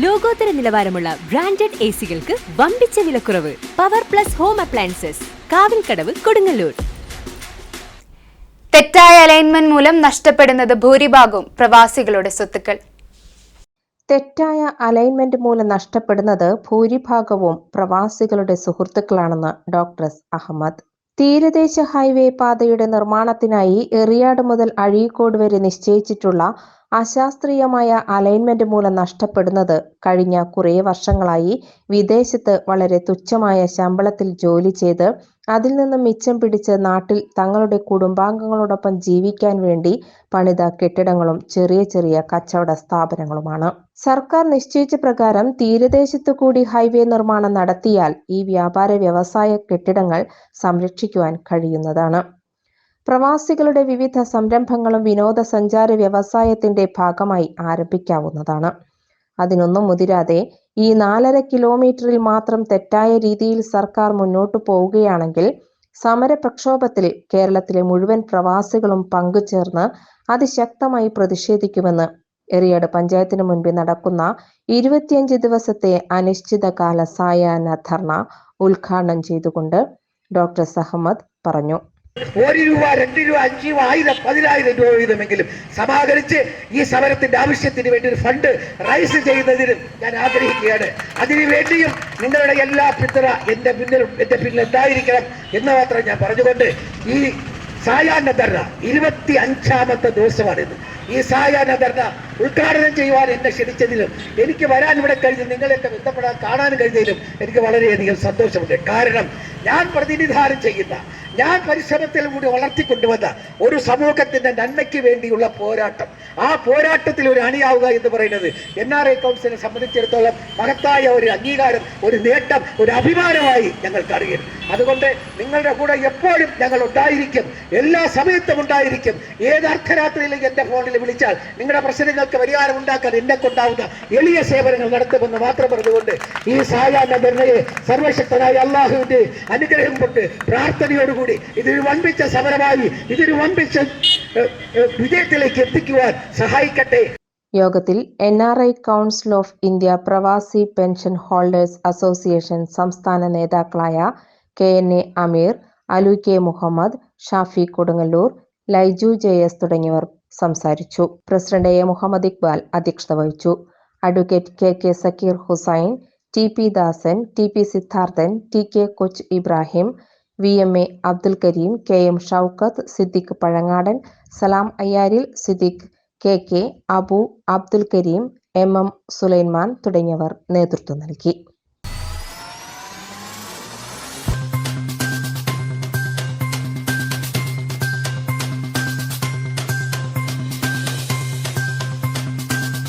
ലോകോത്തര നിലവാരമുള്ള branded A സികൾക്ക് വമ്പിച്ച വിലക്കുറവ് power plus home appliances Kavilkadavu Kodungallur. തെറ്റായ അലൈൻമെന്റ് മൂലം നഷ്ടപ്പെടുന്നത് ഭൂരിഭാഗവും പ്രവാസികളുടെ സ്വത്തുക്കൾ. തെറ്റായ അലൈൻമെന്റ് മൂലം നഷ്ടപ്പെടുന്നത് ഭൂരിഭാഗവും പ്രവാസികളുടെ സുഹൃത്തുക്കളാണെന്ന് ഡോക്ടർ അഹമ്മദ്. തീരദേശ ഹൈവേ പാതയുടെ നിർമ്മാണത്തിനായി എറിയാട് മുതൽ അഴീക്കോട് വരെ നിശ്ചയിച്ചിട്ടുള്ള അശാസ്ത്രീയമായ അലൈൻമെന്റ് മൂലം നഷ്ടപ്പെടുന്നത് കഴിഞ്ഞ കുറേ വർഷങ്ങളായി വിദേശത്ത് വളരെ തുച്ഛമായ ശമ്പളത്തിൽ ജോലി ചെയ്ത് അതിൽ നിന്നും മിച്ചം പിടിച്ച് നാട്ടിൽ തങ്ങളുടെ കുടുംബാംഗങ്ങളോടൊപ്പം ജീവിക്കാൻ വേണ്ടി പണിത കെട്ടിടങ്ങളും ചെറിയ ചെറിയ കച്ചവട സ്ഥാപനങ്ങളുമാണ്. സർക്കാർ നിശ്ചയിച്ച പ്രകാരം തീരദേശത്തു കൂടി ഹൈവേ നിർമ്മാണം നടത്തിയാൽ ഈ വ്യാപാര വ്യവസായ കെട്ടിടങ്ങൾ സംരക്ഷിക്കുവാൻ കഴിയുന്നതാണ്. പ്രവാസികളുടെ വിവിധ സംരംഭങ്ങളും വിനോദസഞ്ചാര വ്യവസായത്തിന്റെ ഭാഗമായി ആരംഭിക്കാവുന്നതാണ്. അതിനൊന്നും മുതിരാതെ ഈ നാലര കിലോമീറ്ററിൽ മാത്രം തെറ്റായ രീതിയിൽ സർക്കാർ മുന്നോട്ടു പോവുകയാണെങ്കിൽ സമര പ്രക്ഷോഭത്തിൽ കേരളത്തിലെ മുഴുവൻ പ്രവാസികളും പങ്കുചേർന്ന് അതിശക്തമായി പ്രതിഷേധിക്കുമെന്ന് എറിയാട് പഞ്ചായത്തിന് മുൻപിൽ നടക്കുന്ന ഇരുപത്തിയഞ്ച് ദിവസത്തെ അനിശ്ചിതകാല സായാഹ്ന ധർണ ഉദ്ഘാടനം ചെയ്തുകൊണ്ട് ഡോക്ടർ സഹമ്മദ് പറഞ്ഞു. ഒരു രൂപ രണ്ട് രൂപ അഞ്ച് രൂപ ആയിരം പതിനായിരം രൂപ വീതമെങ്കിലും സമാഹരിച്ച് ഈ സമരത്തിന്റെ ആവശ്യത്തിന് വേണ്ടി ഒരു ഫണ്ട് റൈസ് ചെയ്യുന്നതിനും ഞാൻ ആഗ്രഹിക്കുകയാണ്. അതിനു വേണ്ടിയും നിങ്ങളുടെ എല്ലാ പിന്തുണ എന്റെ പിന്നിൽ എന്റെ പിന്നിൽ ഉണ്ടായിരിക്കണം എന്ന് മാത്രം ഞാൻ പറഞ്ഞുകൊണ്ട് ഈ സായാഹ്ന ധർണ ഇരുപത്തി അഞ്ചാമത്തെ ദിവസമാണിത്. ഈ സായാഹ്ന ധർണ ഉദ്ഘാടനം ചെയ്യുവാൻ എന്നെ ക്ഷണിച്ചതിലും എനിക്ക് വരാൻ ഇവിടെ കഴിഞ്ഞു നിങ്ങളെയൊക്കെ ബന്ധപ്പെടാൻ കാണാൻ കഴിഞ്ഞതിലും എനിക്ക് വളരെയധികം സന്തോഷമുണ്ട്. കാരണം ഞാൻ പ്രതിനിധാനം ചെയ്യുന്ന ഞാൻ പരിശ്രമത്തിൽ കൂടി വളർത്തിക്കൊണ്ടുവന്ന ഒരു സമൂഹത്തിന്റെ നന്മയ്ക്ക് വേണ്ടിയുള്ള പോരാട്ടം. ആ പോരാട്ടത്തിൽ ഒരു അണിയാവുക എന്ന് പറയുന്നത് എൻ ആർ ഐ കൗൺസിലിനെ സംബന്ധിച്ചിടത്തോളം മഹത്തായ ഒരു അംഗീകാരം ഒരു നേട്ടം ഒരു അഭിമാനമായി ഞങ്ങൾക്ക് അറിയരുത് അതുകൊണ്ട് നിങ്ങളുടെ കൂടെ എപ്പോഴും ഞങ്ങൾ ഉണ്ടായിരിക്കും. എല്ലാ സമയത്തും ഉണ്ടായിരിക്കും. ഏത് അർദ്ധരാത്രിയിലേക്ക് എന്റെ ഫോണിൽ വിളിച്ചാൽ നിങ്ങളുടെ പ്രശ്നങ്ങൾക്ക് പരിഹാരം ഉണ്ടാക്കാൻ എന്നെ കൊണ്ടാവുന്ന എളിയ സേവനങ്ങൾ നടത്തുമെന്ന് മാത്രം പറഞ്ഞുകൊണ്ട് ഈ സായാഹ്ന ധർണയെ സർവശക്തനായ അള്ളാഹുവിന്റെ അനുഗ്രഹം കൊണ്ട് പ്രാർത്ഥനയോടുകൂടി ഇതൊരു വമ്പിച്ച സമരമായി ഇതൊരു വമ്പിച്ച വിജയത്തിലേക്ക് എത്തിക്കുവാൻ സഹായിക്കട്ടെ. യോഗത്തിൽ N R I council of India പ്രവാസി പെൻഷൻ ഹോൾഡേഴ്സ് അസോസിയേഷൻ സംസ്ഥാന നേതാക്കളായ K N A Ameer Alu K Muhammad Shafi Kodungallur Laiju J S തുടങ്ങിയവർ സംസാരിച്ചു. President A. മുഹമ്മദ് ഇക്ബാൽ അധ്യക്ഷത വഹിച്ചു. Advocate K. K. Sakeer Hussain T. P. Dasan T. P. Siddharthan T. K. Kochu Ibrahim V. M. A. Abdul Kareem K. M. Shoukath Siddique Pazhangadan Salam Ayyaril Siddique K. K. Abu Abdul Kareem M. M. Sulaiman തുടങ്ങിയവർ നേതൃത്വം നൽകി.